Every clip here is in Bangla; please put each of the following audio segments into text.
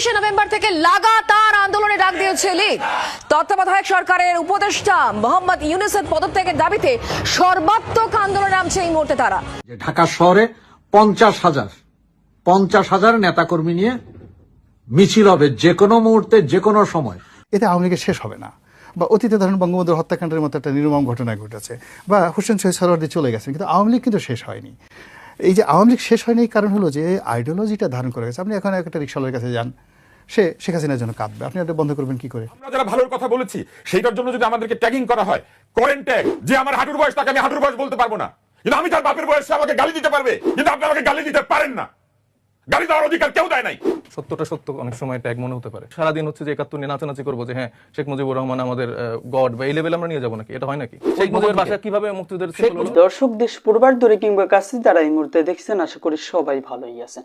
তিরিশে নভেম্বর থেকে লাগাতার আন্দোলনে ডাক দিয়েছে লীগ। তত্ত্বাবধায়ক সরকারের উপদেষ্টা মোহাম্মদ ইউনুসের পদত্যাগের দাবিতে সর্বাত্মক আন্দোলনে নামছে এই মুহূর্তে তারা। যে ঢাকা শহরে পঞ্চাশ হাজার পঞ্চাশ হাজার নেতাকর্মী নিয়ে মিছিল হবে যে কোনো মুহূর্তে যে কোনো সময়। এতে আওয়ামী লীগের শেষ হবে না। বা অতীতে ধরেন বঙ্গবন্ধুর হত্যাকাণ্ডের মতো একটা নির্মম ঘটনা ঘটেছে বা হোসেন শহীদ সরওয়ার্দী চলে গেছেন কিন্তু আওয়ামী লীগ কিন্তু শেষ হয়নি। এই যে আওয়ামী লীগ শেষ হয়নি এই কারণ হলো যে আইডিওলজিটা ধারণ করে গেছে। আপনি এখন একটা রিক্সাওয়ালার কাছে যান। সে শেখ হাসিনার জন্য কাঁদবে। আপনি এটা বন্ধ করবেন কি করে? আমরা যারা ভালোর কথা বলেছি সেইটার জন্য যদি আমাদেরকে ট্যাগিং করা হয় করেন ট্যাগ যে আমার হাঁটুর বয়স তাকে আমি হাঁটুর বয়স বলতে পারব না। কিন্তু আমি তার বাপের বয়সে আমাকে গালি দিতে পারবে কিন্তু আপনি আমাকে গালি দিতে পারেন না। গালি দেওয়ার অধিকার কেউ দেয় নাই। সত্যটা সত্য অনেক সময় ট্যাগ মনে হতে পারে। সারাদিন হচ্ছে যে একাত্তর নিয়ে নাচানাচি করব যে হ্যাঁ শেখ মুজিবুর রহমান আমাদের গড বা এই লেভেল আমরা নিয়ে যাব নাকি? এটা হয় নাকি? শেখ মুজিবের বাসা কীভাবে মুক্তিযুদ্ধের দর্শক দেশ পূর্বার দূরে কিংবা কাছে যারা এই মুহূর্তে দেখছেন আশা করি সবাই ভালোই আছেন।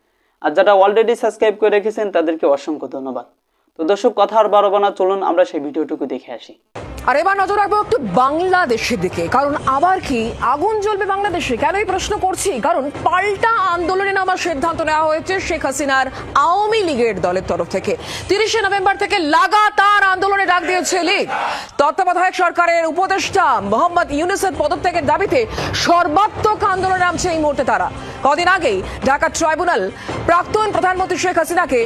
আর যারা অলরেডি সাবস্ক্রাইব করে রেখেছেন, তাদেরকে অসংখ্য ধন্যবাদ। তো দর্শক, কথা আর বারবার না, চলুন আমরা সেই ভিডিওটুকু দেখে আসি। আর এবার নজর রাখব একটু বাংলাদেশের দিকে, কারণ আবার কি আগুন জ্বলবে বাংলাদেশে? কেন এই প্রশ্ন করছি, কারণ পাল্টা আন্দোলনে নামার সিদ্ধান্ত নেওয়া হয়েছে শেখ হাসিনার আওয়ামী লীগের দলের তরফ থেকে। তিরিশে নভেম্বর থেকে লাগাতার আন্দোলনে ডাক দিয়েছে লীগ। তত্ত্বাবধায়ক সরকারের উপদেষ্টা মোহাম্মদ ইউনুসের পদত্যাগের দাবিতে সর্বাত্মক আন্দোলনে নামছে এই মুহূর্তে তারা। কদিন আগেই ঢাকা ট্রাইব্যুনাল প্রাক্তন প্রধানমন্ত্রী শেখ হাসিনাকে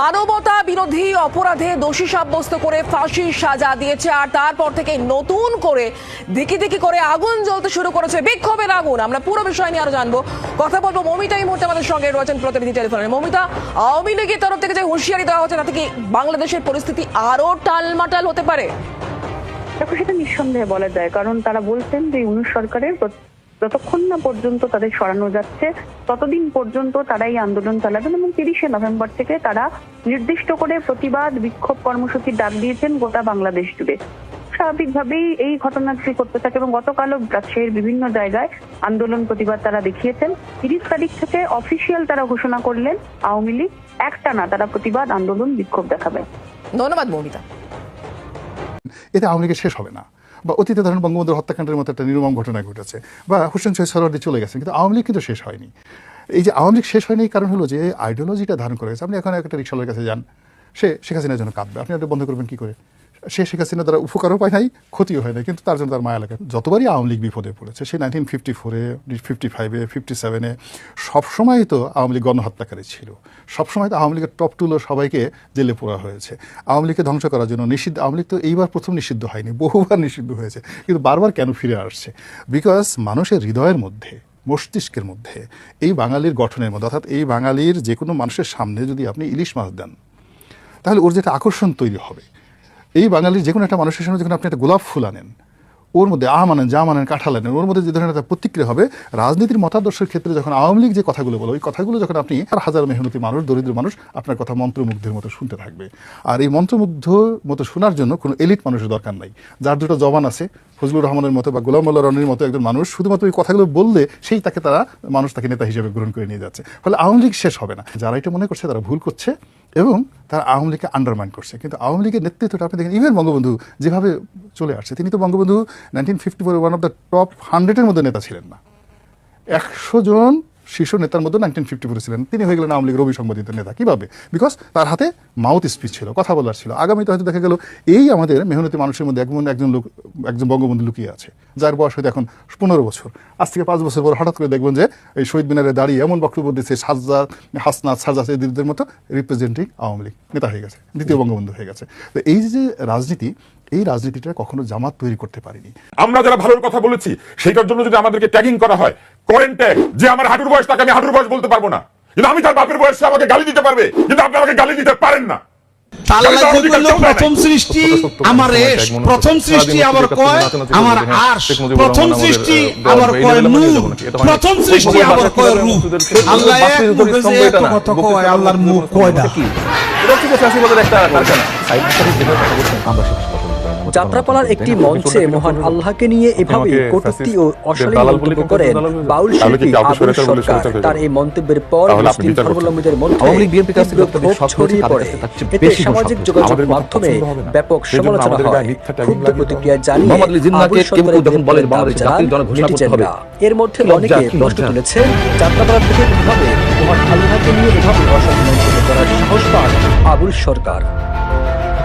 মানবতা বিরোধী অপরাধে দোষী সাব্যস্ত করে ফাঁসির সাজা দিয়েছে, আর তারপর থেকে নতুন করে দিকি দিকি করে আগুন জ্বলতে শুরু করেছে। বিক্ষোভের আগুন আমরা পুরো বিষয় নিয়ে আরও জানব। কথা বলব মমিতা এই মুহূর্তে আমাদের সঙ্গে রয়েছেন প্রতিনিধি টেলিফোনে। মমিতা, আওয়ামী লীগের তরফ থেকে যে হুঁশিয়ারি দেওয়া হচ্ছে, তাতে কি বাংলাদেশের পরিস্থিতি আরও টালমাটাল হতে পারে? সেটা নিঃসন্দেহে বলা যায়। কারণ তারা বলছেন যে ইউনুস সরকারের যতক্ষণ না পর্যন্ত তাদের সরানো যাচ্ছে ততদিন পর্যন্ত তারা এই আন্দোলন চালাবেন এবং তিরিশে নভেম্বর থেকে তারা নির্দিষ্ট করে প্রতিবাদ বিক্ষোভ কর্মসূচির ডাক দিয়েছেন গোটা বাংলাদেশ জুড়ে। স্বাভাবিকভাবেই এই ঘটনাটি করতে থাকে এবং গতকালও রাজশাহীর বিভিন্ন জায়গায় আন্দোলন প্রতিবাদ তারা দেখিয়েছেন। তিরিশ তারিখ থেকে অফিসিয়াল তারা ঘোষণা করলেন আওয়ামী লীগ একটানা তারা প্রতিবাদ আন্দোলন বিক্ষোভ দেখাবে ধন্যবাদ মমিতা। এতে আওয়ামী লীগের শেষ হবে না। বা অতীতে ধরেন বঙ্গবন্ধুর হত্যাকাণ্ডের মতো একটা নির্মম ঘটনা ঘটেছে, বা হোসেন শহীদ সরোয়ার্দি চলে গেছেন, কিন্তু আওয়ামী লীগ কিন্তু শেষ হয়নি। এই যে আওয়ামী লীগ শেষ হয়নি কারণ হলো যে আইডিওলজিটা ধারণ করে গেছে। আপনি এখন একটা রিক্সাওয়ালার কাছে যান, সে শেখ হাসিনার জন্য কাঁদবে। আপনি একটা বন্ধ করবেন কী করে? সে শেখ হাসিনা দ্বারা উপকারও পায় নাই, ক্ষতিও হয় নাই। কিন্তু তার জন্য তার মায়া লাগে। যতবারই আওয়ামী লীগ বিপদে পড়েছে, সে নাইনটিন ফিফটি ফোরে ফিফটি ফাইভে ফিফটি সেভেনে সবসময় তো আওয়ামী লীগ গণহত্যাকারী ছিল। সবসময় তো আওয়ামী লীগের টপ টুলো সবাইকে জেলে পোড়া হয়েছে। আওয়ামী লীগকে ধ্বংস করার জন্য নিষিদ্ধ, আওয়ামী লীগ তো এইবার প্রথম নিষিদ্ধ হয়নি, বহুবার নিষিদ্ধ হয়েছে। কিন্তু বারবার কেন ফিরে আসছে? বিকজ মানুষের হৃদয়ের মধ্যে, মস্তিষ্কের মধ্যে, এই বাঙালির গঠনের মধ্যে, অর্থাৎ এই বাঙালির যে কোনো মানুষের সামনে যদি আপনি ইলিশ মাছ দেন, তাহলে ওর যেটা আকর্ষণ তৈরি হবে এই বাঙালির যে কোনো একটা মানুষের সামনে যখন আপনি একটা গোলাপ ফুল আনেন, ওর মধ্যে আম আনেন, জাম আনেন, কাঁঠাল আনেন, ওর মধ্যে যে ধরনের একটা প্রতিক্রিয়া হবে, রাজনীতির মতাদর্শের ক্ষেত্রে যখন আওয়ামী লীগ যে কথাগুলো বলো ওই কথাগুলো যখন আপনি আর হাজার মেহনতি মানুষ, দরিদ্র মানুষ আপনার কথা মন্ত্রমুগ্ধের মতো শুনতে থাকবে। আর এই মন্ত্রমুগ্ধ মতো শোনার জন্য কোনো এলিট মানুষের দরকার নাই। যার দুটো জবান আছে, ফজলুর রহমানের মতো বা গোলাম মোল্লা রনির মতো একজন মানুষ, শুধুমাত্র এই কথাগুলো বললে সেই তাকে তারা, মানুষ তাকে নেতা হিসেবে গ্রহণ করে নিয়ে যাচ্ছে। ফলে আওয়ামী লীগ শেষ হবে না। যারা এটা মনে করছে তারা ভুল করছে। এবং তারা আওয়ামী লীগকে আন্ডারমাইন করছে। কিন্তু আওয়ামী লীগের নেতৃত্বটা আপনি দেখেন ইভেন বঙ্গবন্ধু যেভাবে চলে আসছে, তিনি তো Bangabandhu nineteen fifty four one of the top হান্ড্রেডের মধ্যে নেতা ছিলেন না। একশো জন শীর্ষ নেতার মধ্যে নাইনটিন ফিফটি ফোরে ছিলেন। তিনি হয়ে গেলেন আওয়ামী লীগের অভিসংবাদিত নেতা। কীভাবে? বিকজ তার হাতে মাউথ স্পিচ ছিল, কথা বলার ছিল। আগামীতে হয়তো দেখা গেল এই আমাদের মেহনতি মানুষের মধ্যে একজন একজন লোক, একজন বঙ্গবন্ধু লুকিয়ে আছে, যার বয়স হয়তো এখন পনেরো বছর। আজ থেকে পাঁচ বছর পর হঠাৎ করে দেখবেন যে এই শহীদ মিনারে দাঁড়িয়ে এমন বক্তব্য দিচ্ছে সাজ্জাদ, হাসনাত সাজাদ এদের মতো রিপ্রেজেন্টিং আওয়ামী লীগ নেতা হয়ে গেছে, দ্বিতীয় বঙ্গবন্ধু হয়ে গেছে। তো এই যে রাজনীতি এই রাজনীতিটা কখনো জামাত তৈরি করতে পারেনি আমরা যারা ভালোর কথা বলেছি সেইটার জন্য যদি আমাদেরকে ট্যাগিং করা হয় করেন ট্যাগ যে আমার হাঁটুর বয়স তাকে আমি হাঁটুর বয়স বলতে পারব না কিন্তু আমি তার বাপের বয়সে আমাকে গালি দিতে পারবে কিন্তু আপনি আমাকে গালি দিতে পারেন না। প্রথম সৃষ্টি আমার সত্য রেশ এক মনে প্রথম সৃষ্টি আবার কয় আমার করব যে হ্যাঁ, আর্শ প্রথম সৃষ্টি আবার কয় আমরা নিয়ে নূর যাব নাকি? এটা হয় না। প্রথম সৃষ্টি আবার কয় রূপ আল্লাহ এক মুখে যে এত কথা কয় আল্লাহর মুখ বক্তৃতা কয়টা কি? এটা হচ্ছে চাষিবাদের একটা কারখানা যাত্রাপালার একটি মঞ্চে মহান আল্লাহকে নিয়ে এভাবে কটূক্তি ও অশালীন মন্তব্য করেন বাউল শিল্পী আবুল সরকার তার এই মন্তব্যের পর মুসলিম ধর্মাবলম্বীদের মধ্যে ছড়িয়ে পড়ে এতে সামাজিক। যোগাযোগ মাধ্যমে। ব্যাপক সমালোচনা হয় ক্ষুব্ধ প্রতিক্রিয়া জানিয়ে আবুল সরকারের। এর মধ্যে অনেকে প্রশ্ন। তুলেছেন যাত্রাপালা থেকে কীভাবে মহান আল্লাহকে নিয়ে এভাবে অশালীন মন্তব্য করার সাহস পান আবুল সরকার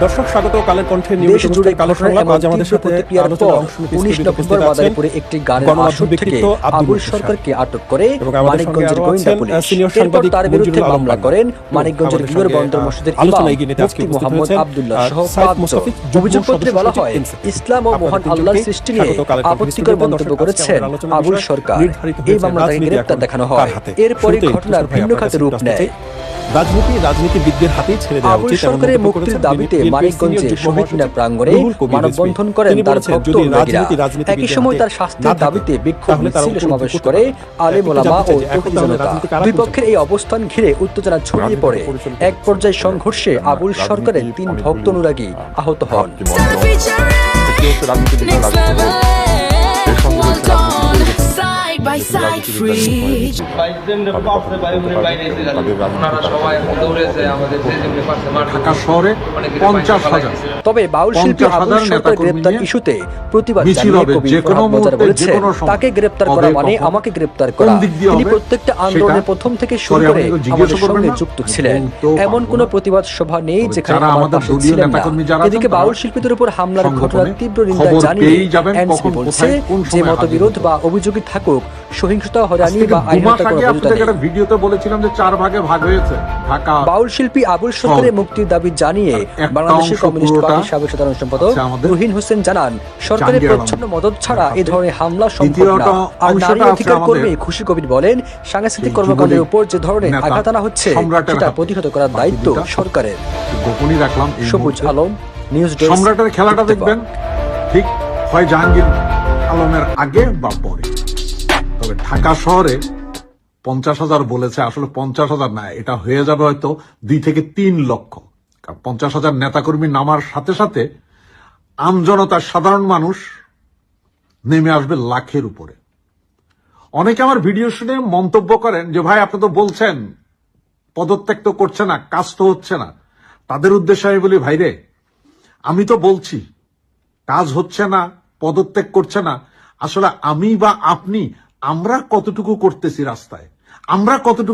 দর্শক স্বাগত। কালের কণ্ঠে নিয়মিত জুড়ে অনুষ্ঠান কালো সংলাপ। আজ আমাদের সাথে প্রতিক্রিয়ার পর অংশ নিতে উনিশ স্টুডিওতে উপস্থিত নভেম্বর আছেন মাদারীপুরে একটি গানের আসর থেকে আবুল সরকারকে আটক করে মানিকগঞ্জের গোয়েন্দা পুলিশ সিনিয়র সাংবাদিক তার বিরুদ্ধে মামলা করেন মানিকগঞ্জের আমাদের বন্দর মসজিদের আলোচনায় আজকে মুফতি মোহাম্মদ আব্দুল্লাহ সহ মুস্তাফিজ, অভিযোগপত্রে বলা হয় ইসলাম ও মহান আল্লাহর সৃষ্টি নিয়ে কালের আপত্তিকর। মন্তব্য করেছেন আবুল সরকার। এই মামলা গ্রেপ্তার দেখানো হয়? এরপরে ঘটনার ভিন্ন খাতে রূপ নেয়। রাজনীতি রাজনীতিবিদদের হাতেই ছেড়ে দেওয়া উচিত সরকারের মুক্তির দাবিতে মানিকগঞ্জে শহীদ মিনার প্রাঙ্গণে মানববন্ধন করেন তার ভক্ত রাজনীতি একই সময় তার শাস্তির দাবিতে বিক্ষোভ মিছিল সমাবেশ করে আলেম ওলামা ও জনতা দুই পক্ষের এই অবস্থান ঘিরে উত্তেজনা ছড়িয়ে পড়ে। এক পর্যায়ে সংঘর্ষে আবুল সরকারের তিন ভক্ত অনুরাগী আহত হন। রাজনীতি। ঢাকা শহরে পঞ্চাশ হাজার তবে বাউল শিল্পী 50 আবুল সরকার গ্রেপ্তার ইস্যুতে প্রতিবাদ জানিয়ে কবি মজার কোনো সময়। তাকে গ্রেপ্তার করা মানে আমাকে গ্রেপ্তার করা তিনি প্রত্যেকটা আন্দোলনের প্রথম থেকে শুরু করে আমাদের সঙ্গে যুক্ত ছিলেন এমন কোনো প্রতিবাদ সভা নেই যেখানে আমার আমাদের পাশে দলীয় ছিলেন না যারা এদিকে বাউল শিল্পীদের উপর হামলার ঘটনার তীব্র নিন্দা জানিয়ে এনসিপি বলছে যে মতবিরোধ বা অভিযোগই থাকুক সহিংসতা হয়রানি বা আইন ভিডিওতে বলেছিলাম যে চার ভাগে ভাগ হয়েছে ঢাকা বাউল শিল্পী আবুল সরকারের মুক্তির দাবি জানিয়ে বাংলাদেশের কমিউনিস্ট পার্টির সাবেক সাধারণ সম্পাদক রুহিন হোসেন জানান সরকারের প্রচ্ছন্ন মদত ছাড়া এই ধরনের হামলা সম্ভব না। আর নারী অধিকার কর্মী খুশি কবির বলেন সাংস্কৃতিক কর্মকাণ্ডের উপর যে ধরনের আঘাত আনা হচ্ছে সেটা প্রতিহত করার দায়িত্ব সরকারের। গোপনই রাখলাম সবুজ আলম নিউজ সম্রাটের খেলাটা দেখবেন। ঠিক হয় জাহাঙ্গীর আলমের আগে বা পরে। ঢাকা শহরে পঞ্চাশ হাজার বলেছে, আসলে পঞ্চাশ হাজার না, এটা হয়ে যাবে হয়তো দুই থেকে তিন লক্ষ। কারণ পঞ্চাশ হাজার নেতাকর্মী নামার সাথে সাথে আমজনতা, সাধারণ মানুষ নেমে আসবে লাখের উপরে। অনেকে আমার ভিডিও শুনে মন্তব্য করেন যে, ভাই, আপনি তো বলছেন, পদত্যাগ তো করছে না, কাজ তো হচ্ছে না। তাদের উদ্দেশ্যে আমি বলি ভাইরে আমি তো বলছি, কাজ হচ্ছে না, পদত্যাগ করছে না। আসলে আমি বা আপনি আমরা কতটুকু করতেছি রাস্তায়? আমরা কতটুকু